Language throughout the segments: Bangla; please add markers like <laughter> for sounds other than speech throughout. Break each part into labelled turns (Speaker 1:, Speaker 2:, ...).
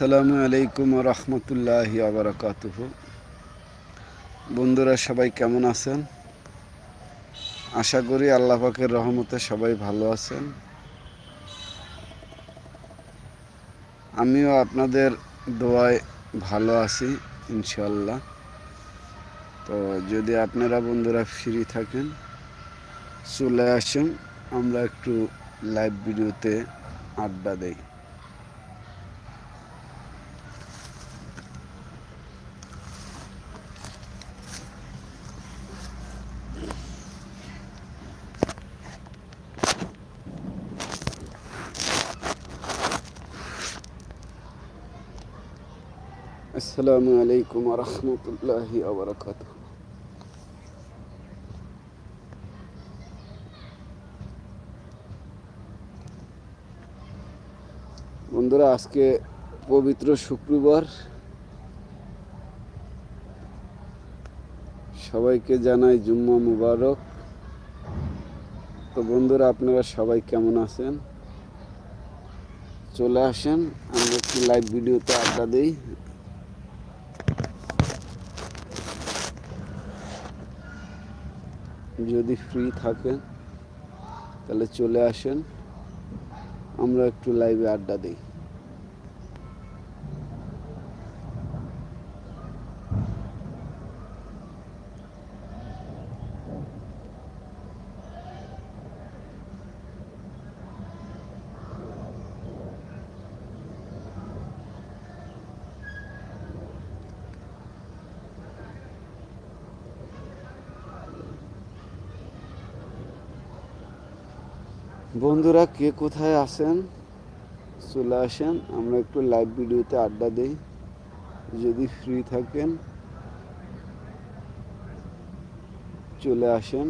Speaker 1: আসসালামু আলাইকুম রহমতুল্লাহি আবরাকাতুহ বন্ধুরা, সবাই কেমন আছেন? আশা করি আল্লাহ পাকের রহমতে সবাই ভালো আছেন। আমিও আপনাদের দোয়ায় ভালো আছি ইনশাল্লাহ তো যদি আপনারা বন্ধুরা ফ্রি থাকেন, চলে আসুন, আমরা একটু লাইভ ভিডিওতে আড্ডা দেই। আসসালামু আলাইকুম রহমতুল্লাহি আবরকাত বন্ধুরা, আজকে পবিত্র শুক্রবার। সবাইকে জানাই জুম্মা মুবারক। তো বন্ধুরা, আপনারা সবাই কেমন আছেন? চলে আসেন, আমরা একটি লাইভ ভিডিওতে আড্ডা দিই। যদি ফ্রি থাকেন তাহলে চলে আসেন। আমরা একটু লাইভে আড্ডা দিই। বন্ধুরা, কে কোথায় আসেন চলে আসেন, আমরা একটু লাইভ ভিডিওতে আড্ডা দিই। যদি ফ্রি থাকেন, চলে আসেন।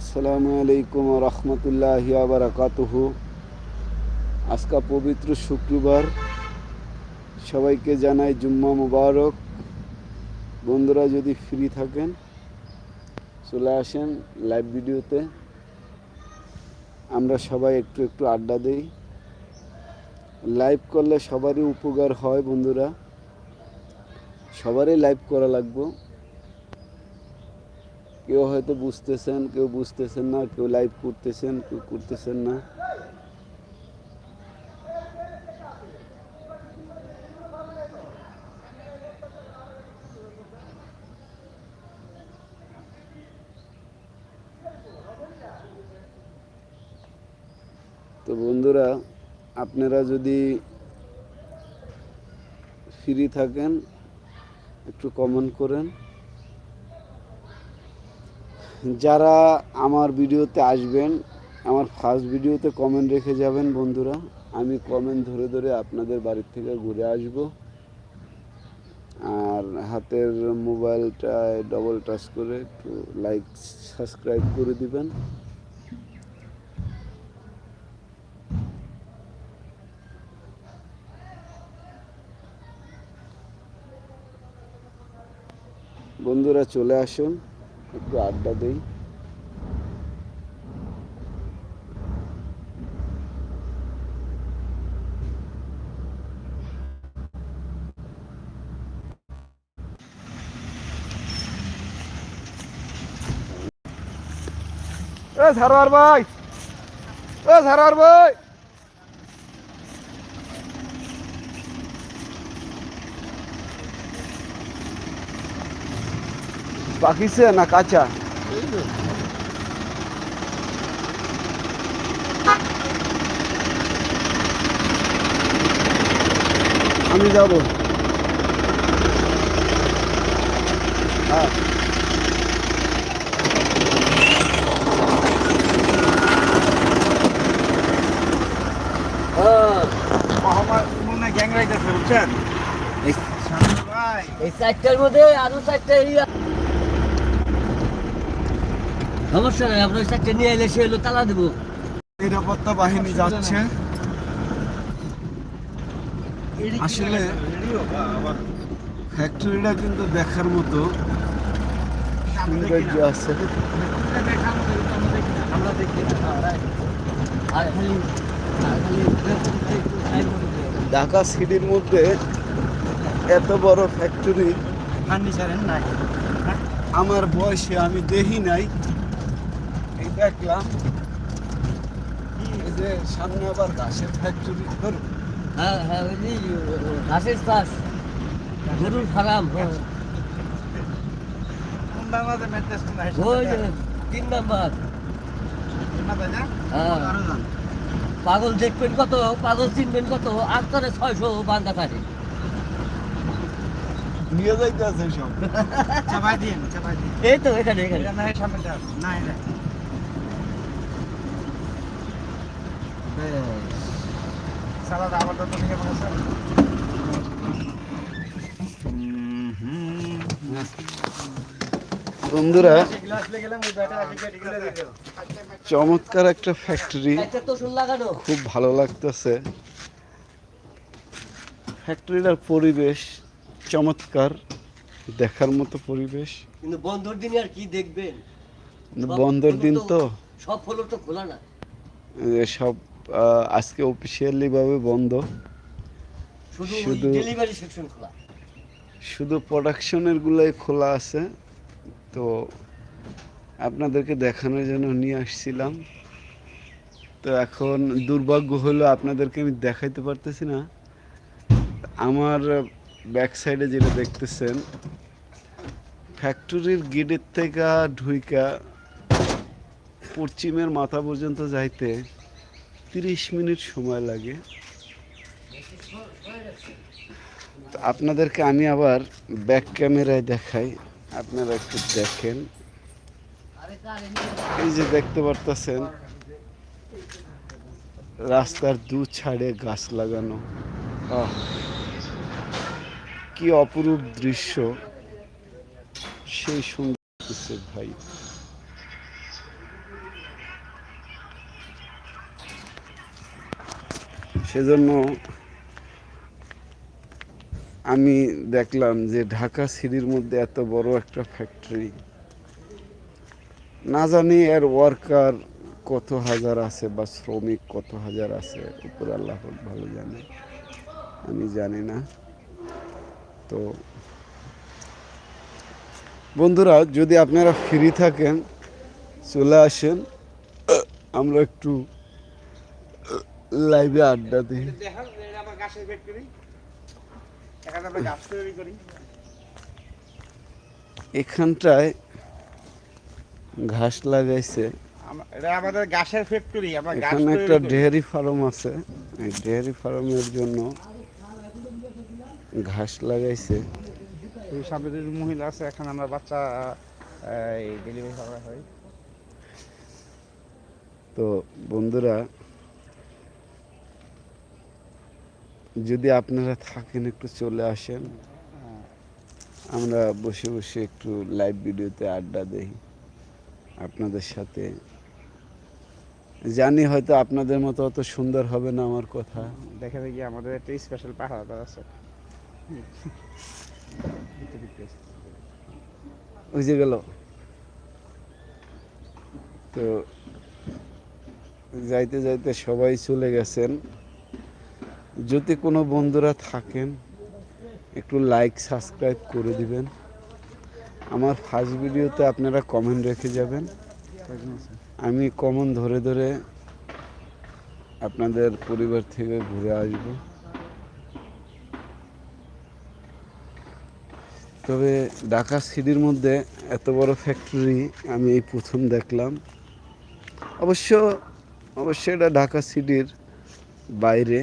Speaker 1: আসসালামু আলাইকুম রহমতুল্লাহ বারাকাতুহ। আজকা পবিত্র শুক্রবার। সবাইকে জানাই জুম্মা মুবারক। বন্ধুরা যদি ফ্রি থাকেন, চলে আসেন লাইভ ভিডিওতে। আমরা সবাই একটু একটু আড্ডা দিই। লাইভ করলে সবারই উপকার হয় বন্ধুরা। সবারই লাইভ করা লাগবে। কেউ হয়তো বুঝতেছেন, কেউ বুঝতেছেন না, কেউ লাইভ করতেছেন, কেউ করতেছেন না। তো বন্ধুরা, আপনারা যদি ফ্রি থাকেন, একটু কমেন্ট করেন। যারা আমার ভিডিওতে আসবেন, আমার ফার্স্ট ভিডিওতে কমেন্ট রেখে যাবেন বন্ধুরা। আমি কমেন্ট ধরে ধরে আপনাদের বাড়ির থেকে ঘুরে আসব। আর হাতের মোবাইলটায় ডবল টাচ করে একটু লাইক সাবস্ক্রাইব করে দিবেন। বন্ধুরা চলে আসুন। একটু আড্ডা দিই
Speaker 2: এ সারোয়ার ভাই এ সারোয়ার ভাই
Speaker 1: পাকিছে না কাঁচা? আমি যাব। হ্যাঁ
Speaker 3: এই চারটার মধ্যে আরও চারটা এরিয়া। সমস্যা নাই আপনার চারটে নিয়ে এলে সে হলো তালা দেবো।
Speaker 1: নিরাপত্তা বাহিনী যাচ্ছে। আসলে ফ্যাক্টরিটা কিন্তু দেখার মতো। সৌন্দর্য আছে। ঢাকা সিটির মধ্যে এত বড় ফ্যাক্টরি
Speaker 2: ফার্নিচারের নাই।
Speaker 1: আমার বয়সে আমি দেখি নাই। দেখলাম এই যে সামনে আবার ঘাসের ফ্যাক্টরি ধরো
Speaker 3: হ্যাঁ হ্যাঁ ওই যে ঘাসের চাষ। গরুর ফার্ম হ্যাঁ তিন নাম্বার। হ্যাঁ? পাগল দেখবেন কত পাগল চিনবেন কত আটটারে ছয়শো বান্ধা থাকে।
Speaker 1: নিয়ে যাইতে আছে সব। <laughs>
Speaker 2: চাপাই দিন চাপাই দিন
Speaker 3: এই তো এখানে এখানে।
Speaker 2: এটা নাই সামনেটা নাই নাই সালাদ আমার তো কেমন আছো?
Speaker 1: বন্ধুরা চমৎকার একটা ফ্যাক্টরি খুব ভালো লাগতেছে। ফ্যাক্টরিটার পরিবেশ চমৎকার দেখার মতো পরিবেশ।
Speaker 3: কিন্তু বন্ধুর দিনে আর কি দেখবেন?
Speaker 1: বন্ধের দিন তো
Speaker 3: সব ফলক তো খোলা না।
Speaker 1: সব আজকে অফিসিয়ালি ভাবে বন্ধ।
Speaker 3: শুধু
Speaker 1: শুধু প্রোডাকশনের গুলাই খোলা আছে। তো আপনাদেরকে দেখানোর জন্য নিয়ে আসছিলাম। তো এখন দুর্ভাগ্য হলো আপনাদেরকে আমি দেখাইতে পারতেছি না। আমার ব্যাক সাইডে যেটা দেখতেছেন ফ্যাক্টরির গেটের থেকে ঢুইকা পশ্চিমের মাথা পর্যন্ত যাইতে তিরিশ মিনিট সময় লাগে। আপনাদেরকে আমি আবার ব্যাক ক্যামেরায় দেখাই। আপনারা একটু দেখেন। এই যে দেখতে পারতেছেন রাস্তার দু ছাড়ে গাছ লাগানো। আহ, কি অপরূপ দৃশ্য। সেই সুন্দর ভাই। সেজন্য আমি দেখলাম যে ঢাকা সিটির মধ্যে এত বড় একটা ফ্যাক্টরি না জানি এর ওয়ার্কার কত হাজার আছে বা শ্রমিক কত হাজার আছে, উপর আল্লাহ ভালো জানে। আমি জানি না। তো বন্ধুরা, যদি আপনারা ফ্রি থাকেন, চলে আসেন, আমরা একটু লাইভে আড্ডা দিই।
Speaker 2: দেখান এটা আমার গাছের বেড করি। এখানে আমরা গাছ তৈরি করি।
Speaker 1: এখানটায় ঘাস লাগাইছে।
Speaker 2: এটা আমাদের গাছের ফ্যাক্টরি আমরা
Speaker 1: এখানে একটা ডেয়ারি ফার্ম আছে। এই ডেয়ারি ফার্মের জন্য ঘাস লাগাইছে।
Speaker 2: এই সামনে যে মহিলা আছে এখানে আমরা বাচ্চা এই ডেলিভারি করা হয়।
Speaker 1: তো বন্ধুরা যদি আপনারা থাকেন একটু চলে আসেন। আমরা বসে বসে একটু লাইভ ভিডিওতে আড্ডা দেই আপনাদের সাথে। জানি হয়তো আপনাদের মতো অত সুন্দর হবে না আমার কথা।
Speaker 2: দেখে দেখি আমাদের একটা স্পেশাল পাহাড় আছে।
Speaker 1: বুঝে গেল। তো যাইতে যাইতে সবাই চলে গেছেন। যদি কোনো বন্ধুরা থাকেন, একটু লাইক সাবস্ক্রাইব করে দিবেন। আমার ফার্স্ট ভিডিওতে আপনারা কমেন্ট রেখে যাবেন। আমি কমন ধরে ধরে আপনাদের পরিবার থেকে ঘুরে আসব। তবে ঢাকা সিটির মধ্যে এত বড় ফ্যাক্টরি আমি এই প্রথম দেখলাম। অবশ্য অবশ্য এটা ঢাকা সিটির বাইরে।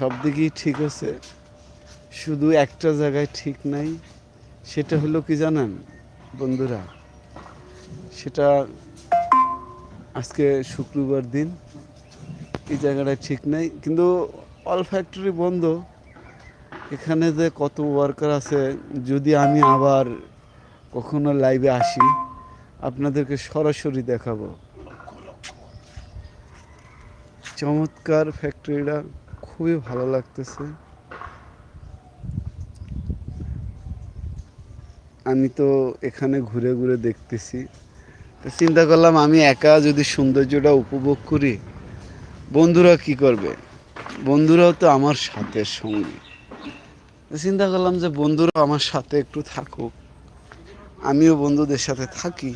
Speaker 1: সব দিকেই ঠিক আছে। শুধু একটা জায়গায় ঠিক নাই, সেটা হলো কি জানেন বন্ধুরা? সেটা আজকে শুক্রবার দিন, এই জায়গাটা ঠিক নাই। কিন্তু অল ফ্যাক্টরি বন্ধ। এখানে যে কত ওয়ার্কার আছে, যদি আমি আবার কখনো লাইভে আসি, আপনাদেরকে সরাসরি দেখাবো। চমৎকার ফ্যাক্টরিটা খুবই ভালো লাগতেছে। আমি তো এখানে ঘুরে ঘুরে দেখতেছি। তো চিন্তা করলাম আমি একা যদি সৌন্দর্যটা উপভোগ করি, বন্ধুরা কি করবে? বন্ধুরাও তো আমার সাথে সঙ্গে। চিন্তা করলাম যে বন্ধুরা আমার সাথে একটু থাকুক। আমিও বন্ধুদের সাথে থাকি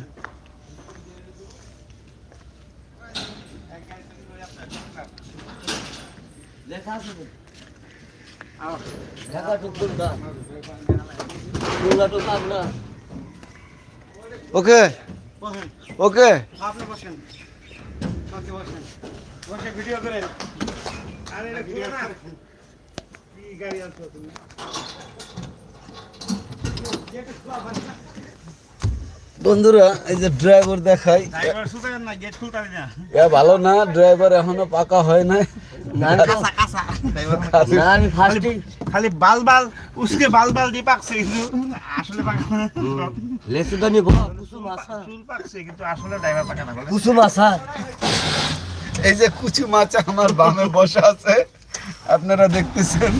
Speaker 3: লেখা আছে তো? Dhaka to Khulna Khulna to Pabna
Speaker 1: okay. Okay.
Speaker 2: আপনি বসেন আপনি বসেন বসে ভিডিও করেন আরে এটা ঘুরে না কি গাড়ি আনছো তুমি
Speaker 1: বন্ধুরা এই যে ড্রাইভার দেখাই এ ভালো না ড্রাইভার এখনও পাকা হয় নাই।
Speaker 3: না
Speaker 2: কাঁচা ড্রাইভার
Speaker 3: না
Speaker 2: খালি বাল বাল উসকে বাল বাল দিয়ে পাকছে কিন্তু। আসলে পাকা না।
Speaker 3: লেসু তো নিব। কুসুম আসা
Speaker 2: চুল পাকছে কিন্তু আসলে ড্রাইভার পাকা না বলে
Speaker 3: কুসুম
Speaker 1: এই যে কুচু মাছ আমার বামে বসা আছে। আপনারা দেখতেছেন।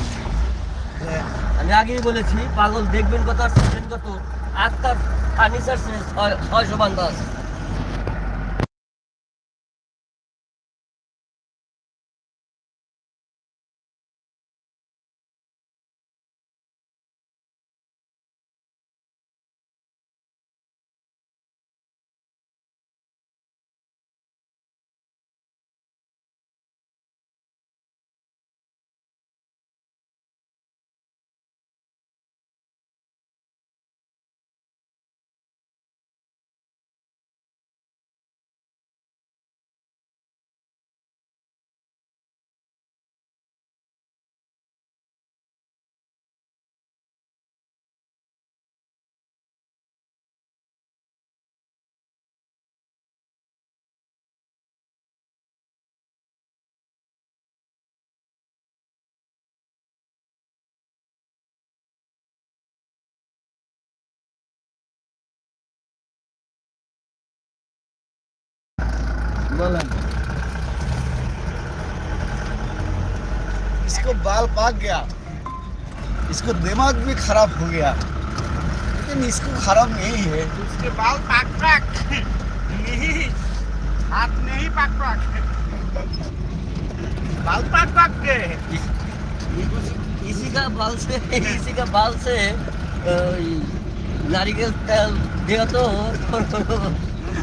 Speaker 3: আমি আগেই বলেছি পাগল দেখবেন কত। আর শুনবেন কত আটটার ফার্নিচার ছয়শো বান্ধা আছে।
Speaker 1: इसको बाल पाक गया। इसको दिमाग भी खराब हो गया। लेकिन इसको खराब नहीं है।
Speaker 2: उसके बाल पाक पाक। नहीं हाथ नहीं पाक पाक। बाल पाक पाक गए।
Speaker 3: इसी का बाल से इसी का बाल से
Speaker 2: नारिकेल तेल दिया तो <laughs>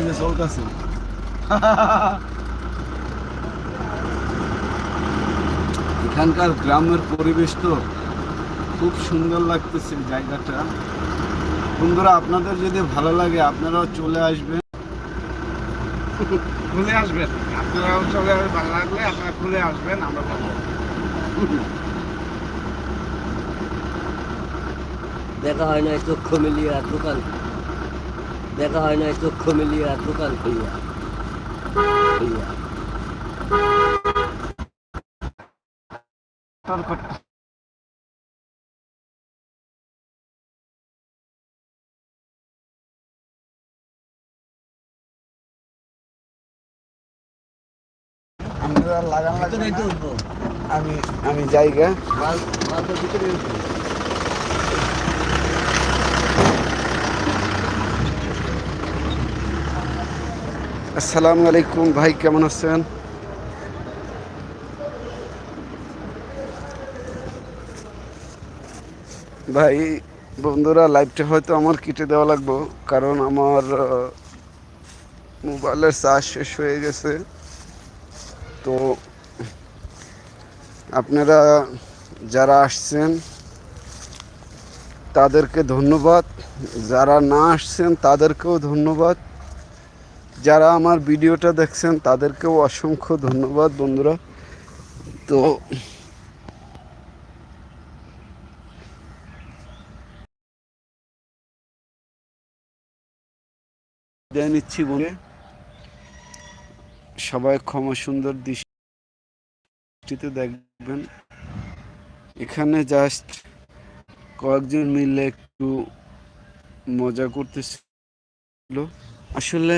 Speaker 2: এই
Speaker 1: যে চলতেছে এখানকার গ্রামের পরিবেশ তো খুব সুন্দর লাগতেছে জায়গাটা। বন্ধুরা আপনাদের যদি ভালো লাগে আপনারাও চলে আসবেন।
Speaker 2: খুলে আসবেন। আপনারাও চলে আসবেন। ভালো লাগলে আপনারা খুলে আসবেন আমরা পাবো
Speaker 3: দেখা হয় না চক্ষু মিলিয়া দোকান। দেখা হয় না চক্ষু মিলিয়া দোকান খুলিয়া। খুলিয়া।
Speaker 1: আমি আমি জায়গা
Speaker 3: মাল মাল তো ভিতরে উঠবো
Speaker 1: আসসালামু আলাইকুম ভাই, কেমন আছেন? ভাই, বন্ধুরা লাইভটা হয়তো আমার কেটে দেওয়া লাগবে, কারণ আমার মোবাইলের চার্জ শেষ হয়ে গেছে। তো, আপনারা যারা আসছেন, তাদেরকে ধন্যবাদ। যারা না আসছেন, তাদেরকেও ধন্যবাদ। যারা আমার ভিডিওটা দেখছেন, তাদেরকেও অসংখ্য ধন্যবাদ বন্ধুরা। তো নিচ্ছি বলে সবাই ক্ষমা সুন্দর দৃষ্টিতে দেখবেন। এখানে জাস্ট কয়েকজন মিলে একটু মজা করতেছিল। আসলে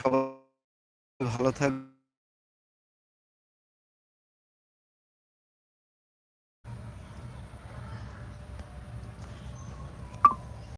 Speaker 1: সবাই ভালো থাকবে